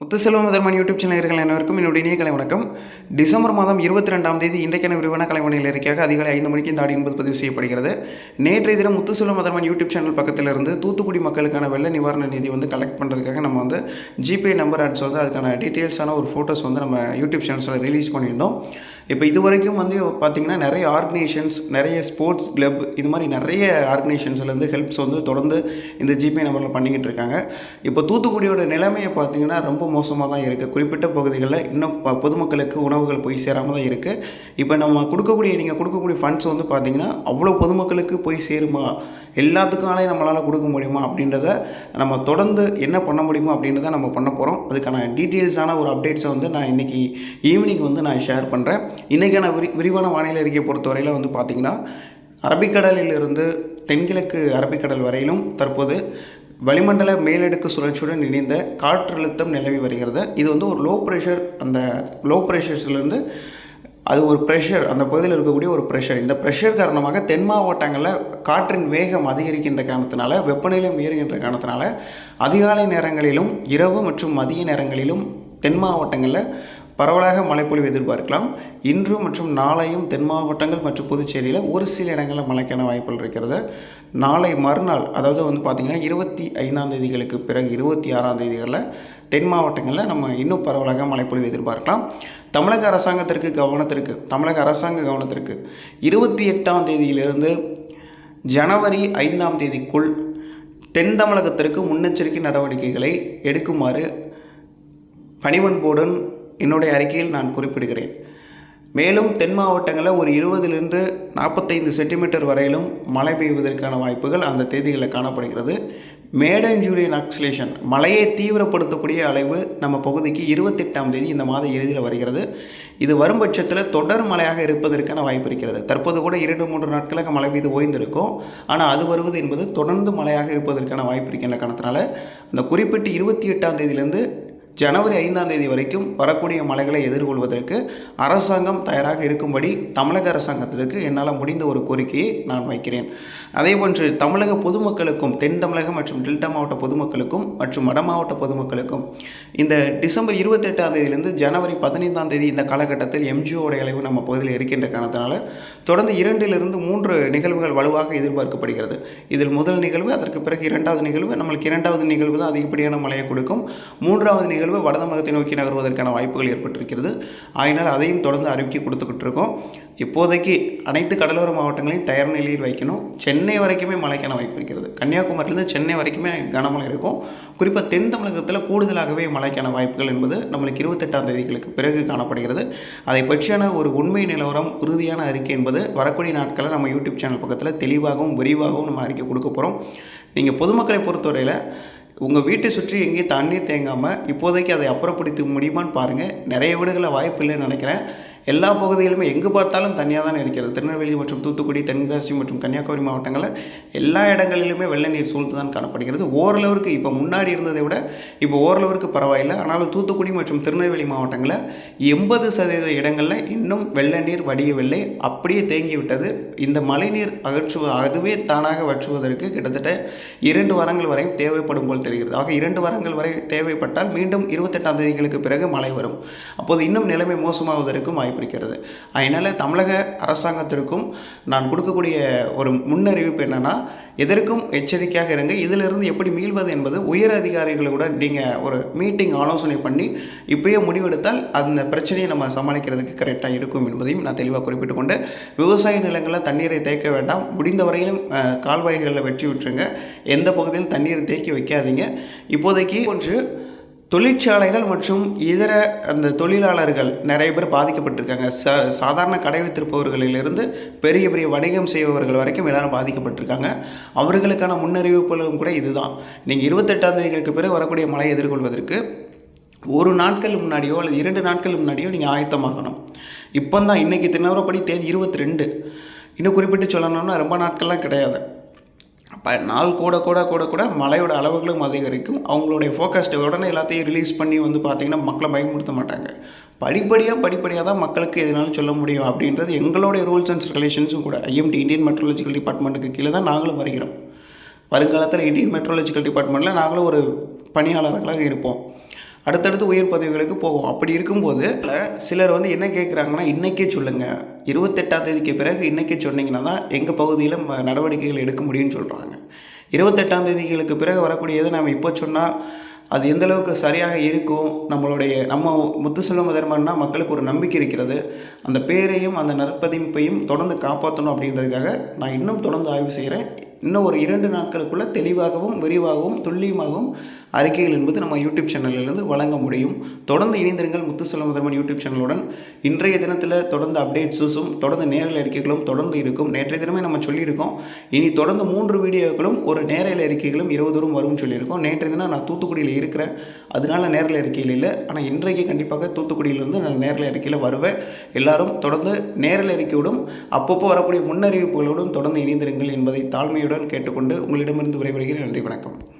Muthuselvam முதல்மன் YouTube சேனல்கள் அனைவருக்கும் என்னுடைய இணைய கலை வணக்கம். டிசம்பர் மாதம் இருபத்தி ரெண்டாம் தேதி இன்றைக்கான விரிவான கலைமணியில் இருக்கையாக அதிகாலை ஐந்து மணிக்கு இந்த ஆடி என்பது பதிவு செய்யப்படுகிறது. நேற்றைய தினம் முத்துசெல்வம் முதல்மன் யூடியூப் சேனல் பக்கத்தில் இருந்து தூத்துக்குடி மக்களுக்கான வெள்ள நிவாரண நிதி வந்து கலெக்ட் பண்ணுறதுக்காக நம்ம வந்து ஜிபே நம்பர் அட்ஸ் வந்து அதுக்கான டீட்டெயில்ஸான ஒரு ஃபோட்டோஸ் வந்து நம்ம யூடியூப் சேனல்ஸில் ரிலீஸ் பண்ணியிருந்தோம். இப்போ இது வரைக்கும் வந்து பார்த்திங்கன்னா நிறைய ஆர்கனைசேஷன்ஸ் நிறைய ஸ்போர்ட்ஸ் கிளப் இது மாதிரி நிறைய ஆர்கனைசேஷன்ஸ்லேருந்து ஹெல்ப்ஸ் வந்து தொடர்ந்து இந்த ஜிபே நம்பரில் பண்ணிக்கிட்டு இருக்காங்க. இப்போ தூத்துக்குடியோட நிலைமையை பார்த்தீங்கன்னா ரொம்ப மோசமாக தான் இருக்குது குறிப்பிட்ட பகுதிகளில் இன்னும் பொதுமக்களுக்கு உணவுகள் போய் சேராமல் தான் இருக்குது இப்போ நம்ம கொடுக்கக்கூடிய நீங்கள் கொடுக்கக்கூடிய ஃபண்ட்ஸ் வந்து பார்த்திங்கன்னா அவ்வளோ பொதுமக்களுக்கு போய் சேருமா? எல்லாத்துக்காலே நம்மளால் கொடுக்க முடியுமா? அப்படின்றத நம்ம தொடர்ந்து என்ன பண்ண முடியுமோ அப்படின்றத நம்ம பண்ண போகிறோம் அதுக்கான டீட்டெயில்ஸான ஒரு அப்டேட்ஸை வந்து நான் இன்றைக்கி ஈவினிங் வந்து நான் ஷேர் பண்ணுறேன் இன்றைக்கான விரி விரிவான வானிலை அறிக்கையை பொறுத்தவரையில் வந்து பார்த்திங்கன்னா அரபிக்கடலிலிருந்து தென்கிழக்கு அரபிக்கடல் வரையிலும் தற்போது வளிமண்டல மேலடுக்கு சுழற்சியுடன் இணைந்த காற்றழுத்தம் நிலவி வருகிறது. இது வந்து ஒரு லோ ப்ரெஷர் அந்த லோ ப்ரெஷர்ஸ்லேருந்து அது ஒரு ப்ரெஷர் அந்த பகுதியில் இருக்கக்கூடிய ஒரு ப்ரெஷர் இந்த ப்ரெஷர் காரணமாக தென் மாவட்டங்களில் காற்றின் வேகம் அதிகரிக்கின்ற காரணத்தினால வெப்பநிலையும் ஏறுகின்ற காரணத்தினால அதிகாலை நேரங்களிலும் இரவு மற்றும் மதிய நேரங்களிலும் தென் மாவட்டங்களில் பரவலாக மழைப்பொழிவு எதிர்பார்க்கலாம். இன்று மற்றும் நாளையும் தென் மாவட்டங்கள் மற்றும் புதுச்சேரியில் ஒரு சில இடங்களில் மழைக்கான வாய்ப்புகள் இருக்கிறது. நாளை மறுநாள் அதாவது வந்து பார்த்திங்கன்னா இருபத்தி ஐந்தாம் தேதிகளுக்கு பிறகு இருபத்தி ஆறாம் தேதிகளில் தென் மாவட்டங்களில் நம்ம இன்னும் பரவலாக மழைப்பொழிவு எதிர்பார்க்கலாம். தமிழக அரசாங்கத்திற்கு கவனத்திற்கு தமிழக அரசாங்க கவனத்திற்கு இருபத்தி எட்டாம் தேதியிலிருந்து ஜனவரி ஐந்தாம் தேதிக்குள் தென் தமிழகத்திற்கு முன்னெச்சரிக்கை நடவடிக்கைகளை எடுக்குமாறு பணிவன்போடன் என்னுடைய அறிக்கையில் நான் குறிப்பிடுகிறேன். மேலும் தென் மாவட்டங்களில் ஒரு இருபதிலிருந்து நாற்பத்தைந்து சென்டிமீட்டர் வரையிலும் மழை பெய்வதற்கான வாய்ப்புகள் அந்த தேதிகளில் காணப்படுகிறது. மேடன் ஜூலியன் ஆக்சிலேஷன் மழையை தீவிரப்படுத்தக்கூடிய அளவு நம்ம பகுதிக்கு இருபத்தெட்டாம் தேதி இந்த மாத இறுதியில் வருகிறது. இது வரும் பட்சத்தில் தொடர் மழையாக இருப்பதற்கான வாய்ப்பு இருக்கிறது. தற்போது கூட இரண்டு மூன்று நாட்களாக மழை பெய்து ஓய்ந்திருக்கும். ஆனால் அது வருவது என்பது தொடர்ந்து மழையாக இருப்பதற்கான வாய்ப்பு இருக்கின்ற காரணத்தினால அந்த குறிப்பிட்ட இருபத்தி எட்டாம் தேதியிலேருந்து ஜனவரி ஐந்தாம் தேதி வரைக்கும் வரக்கூடிய மழைகளை எதிர்கொள்வதற்கு அரசாங்கம் தயாராக இருக்கும்படி தமிழக அரசாங்கத்திற்கு என்னால் முடிந்த ஒரு கோரிக்கையை நான் வைக்கிறேன். அதேபோன்று தமிழக பொதுமக்களுக்கும் தென் தமிழகம் மற்றும் டெல்டா மாவட்ட பொதுமக்களுக்கும் மற்றும் வட மாவட்ட பொதுமக்களுக்கும் இந்த டிசம்பர் இருபத்தெட்டாம் தேதியிலிருந்து ஜனவரி பதினைந்தாம் தேதி இந்த காலகட்டத்தில் எம்ஜிஓடைய அளவு நம்ம பகுதியில் இருக்கின்ற காரணத்தினால தொடர்ந்து இரண்டிலிருந்து மூன்று நிகழ்வுகள் வலுவாக எதிர்பார்க்கப்படுகிறது. இதில் முதல் நிகழ்வு அதற்கு பிறகு இரண்டாவது நிகழ்வு நம்மளுக்கு இரண்டாவது நிகழ்வு தான் அதிகப்படியான மழையை கொடுக்கும். மூன்றாவது நிகழ்வு வடதமிழகத்தை நோக்கி நகர்வதற்கான வாய்ப்புகள் ஏற்பட்டிருக்கிறது. ஆயினால் அதையும் தொடர்ந்து அறிவிக்கை கொடுத்துக்கிட்டு இருக்கோம் இப்போதைக்கு அனைத்து கடலோர மாவட்டங்களையும் தயார் நிலையில் வைக்கணும். சென்னை வரைக்குமே மழைக்கான வாய்ப்பு இருக்கிறது. கன்னியாகுமரியிலேருந்து சென்னை வரைக்குமே கனமழை இருக்கும். குறிப்பாக தென் தமிழகத்தில் கூடுதலாகவே மழைக்கான வாய்ப்புகள் என்பது நம்மளுக்கு இருபத்தெட்டாம் தேதிகளுக்கு பிறகு காணப்படுகிறது. அதை பற்றியான ஒரு உண்மை நிலவரம் உறுதியான அறிக்கை என்பது வரக்கூடிய நாட்களில் நம்ம யூடியூப் சேனல் பக்கத்தில் தெளிவாகவும் விரிவாகவும் நம்ம அறிக்கை கொடுக்க போகிறோம் நீங்கள் பொதுமக்களை பொறுத்தவரையில் உங்கள் வீட்டை சுற்றி எங்கேயும் தண்ணி தேங்காமல் இப்போதைக்கு அதை அப்புறப்படுத்த முடியுமான்னு பாருங்கள் நிறைய வீடுகளில் வாய்ப்பு இல்லைன்னு நினைக்கிறேன். எல்லா பகுதிகளுமே எங்கே பார்த்தாலும் தனியாக தான் இருக்கிறது. திருநெல்வேலி மற்றும் தூத்துக்குடி தென்காசி மற்றும் கன்னியாகுமரி மாவட்டங்களில் எல்லா இடங்களிலுமே வெள்ள நீர் சூழ்ந்து தான் காணப்படுகிறது. ஓரளவுக்கு இப்போ முன்னாடி இருந்ததை விட இப்போ ஓரளவுக்கு பரவாயில்லை. ஆனாலும் தூத்துக்குடி மற்றும் திருநெல்வேலி மாவட்டங்களில் எண்பது சதவீத இடங்களில் இன்னும் வெள்ள நீர் வடியவில்லை. அப்படியே தேங்கிவிட்டது. இந்த மழைநீர் அகற்றுவ அதுவே தானாக வற்றுவதற்கு கிட்டத்தட்ட இரண்டு வாரங்கள் வரை தேவைப்படும் போல் தெரிகிறது. ஆக இரண்டு வாரங்கள் வரை தேவைப்பட்டால் மீண்டும் இருபத்தெட்டாம் தேதிகளுக்கு பிறகு மழை வரும். அப்போது இன்னும் நிலைமை மோசமாவதற்கும் வாய்ப்பு இருக்கிறது அதனால் தமிழக அரசாங்கத்திற்கும் நான் கொடுக்கக்கூடிய ஒரு முன்னறிவிப்பு என்னென்னா எதற்கும் எச்சரிக்கையாக இருங்க. இதிலிருந்து எப்படி மீள்வது என்பது உயர் அதிகாரிகளை கூட நீங்கள் ஒரு மீட்டிங் ஆலோசனை பண்ணி இப்போயே முடிவெடுத்தால் அந்த பிரச்சனையை நம்ம சமாளிக்கிறதுக்கு கரெக்டாக இருக்கும் என்பதையும் நான் தெளிவாக குறிப்பிட்டு கொண்டு விவசாய நிலங்களில் தண்ணீரை தேக்க வேண்டாம். முடிந்த வரையிலும் கால்வாய்களில் வெற்றி விட்டுருங்க. எந்த பகுதியில் தண்ணீரை தேக்கி வைக்காதீங்க. இப்போதைக்கு ஒன்று தொழிற்சாலைகள் மற்றும் இதர அந்த தொழிலாளர்கள் நிறைய பேர் பாதிக்கப்பட்டிருக்காங்க. ச சாதாரண கடை வைத்திருப்பவர்களிலிருந்து பெரிய பெரிய வணிகம் செய்பவர்கள் வரைக்கும் எல்லாரும் பாதிக்கப்பட்டிருக்காங்க. அவர்களுக்கான முன்னறிவிப்புகளும் கூட இதுதான். நீங்கள் இருபத்தெட்டாம் தேதிகளுக்கு பிறகு வரக்கூடிய மழையை எதிர்கொள்வதற்கு ஒரு நாட்கள் முன்னாடியோ அல்லது இரண்டு நாட்கள் முன்னாடியோ நீங்கள் ஆயத்தமாகணும். இப்போ தான் இன்றைக்கி திருநவரப்படி தேதி இருபத்தி ரெண்டு. இன்னும் குறிப்பிட்டு சொல்லணும்னா ரொம்ப நாட்கள்லாம் கிடையாது. அப்போ நாள் கூட கூட கூட கூட மழையோட அளவுகளும் அதிகரிக்கும். அவங்களுடைய ஃபோக்கஸ்ட்டை உடனே எல்லாத்தையும் ரிலீஸ் பண்ணி வந்து பார்த்திங்கன்னா மக்களை பயமுறுத்த மாட்டாங்க. படிப்படியாக படிப்படியாக தான் மக்களுக்கு எதுனாலும் சொல்ல முடியும் அப்படின்றது எங்களுடைய ரூல்ஸ் அண்ட் ரெகுலேஷன்ஸும் கூட. ஐஎம்டி இந்தியன் மெட்ரலஜிக்கல் டிபார்ட்மெண்ட்டுக்கு கீழே தான் நாங்களும் வருகிறோம். வருங்காலத்தில் இந்தியன் மெட்ரலஜிக்கல் டிபார்ட்மெண்ட்டில் நாங்களும் ஒரு பணியாளர்களாக இருப்போம். அடுத்தடுத்து உயர் பதவிகளுக்கு போகும். அப்படி இருக்கும்போது சிலர் வந்து என்ன கேட்குறாங்கன்னா இன்றைக்கே சொல்லுங்கள் இருபத்தெட்டாம் தேதிக்கு பிறகு இன்றைக்கே சொன்னீங்கன்னா தான் எங்கள் பகுதியில் ம- நடவடிக்கைகள் எடுக்க முடியும்னு சொல்கிறாங்க இருபத்தெட்டாம் தேதிகளுக்கு பிறகு வரக்கூடியதை நம்ம இப்போ சொன்னால் அது எந்தளவுக்கு சரியாக இருக்கும்? நம்மளுடைய நம்ம முத்துசெல்வம் தர்மன்னா மக்களுக்கு ஒரு நம்பிக்கை இருக்கிறது. அந்த பேரையும் அந்த நற்பதிப்பையும் தொடர்ந்து காப்பாற்றணும் அப்படின்றதுக்காக நான் இன்னும் தொடர்ந்து ஆய்வு செய்கிறேன் இன்னும் ஒரு இரண்டு நாட்களுக்குள்ளே தெளிவாகவும் விரிவாகவும் துல்லியமாகவும் அறிக்கைகள் என்பது நம்ம யூடியூப் சேனலிலிருந்து வழங்க முடியும். தொடர்ந்து இணைந்திருங்கள் முத்துசெல்வம் யூடியூப் சேனலுடன். இன்றைய தினத்தில் தொடர்ந்து அப்டேட்ஸும் தொடர்ந்து நேரல் அறிக்கைகளும் தொடர்ந்து இருக்கும். நேற்றைய தினமே நம்ம சொல்லியிருக்கோம். இனி தொடர்ந்து மூன்று வீடியோக்களும் ஒரு நேரல் அறிக்கைகளும் இருபதோறும் வரும்னு சொல்லியிருக்கோம். நேற்றைய தினம் நான் தூத்துக்குடியில் இருக்கிறேன். அதனால நேரல் அறிக்கையில் இல்லை. ஆனால் இன்றைக்கு கண்டிப்பாக தூத்துக்குடியிலிருந்து நான் நேரல் அறிக்கையில் வருவேன். எல்லாரும் தொடர்ந்து நேரல் அறிக்கையோடும் அப்பப்போ வரக்கூடிய முன்னறிவிப்புகளோடும் தொடர்ந்து இணைந்திருங்கள் என்பதை தாழ்மையுடன் கேட்டுக்கொண்டு உங்களிடமிருந்து விடைபெறுகிறேன். நன்றி வணக்கம்.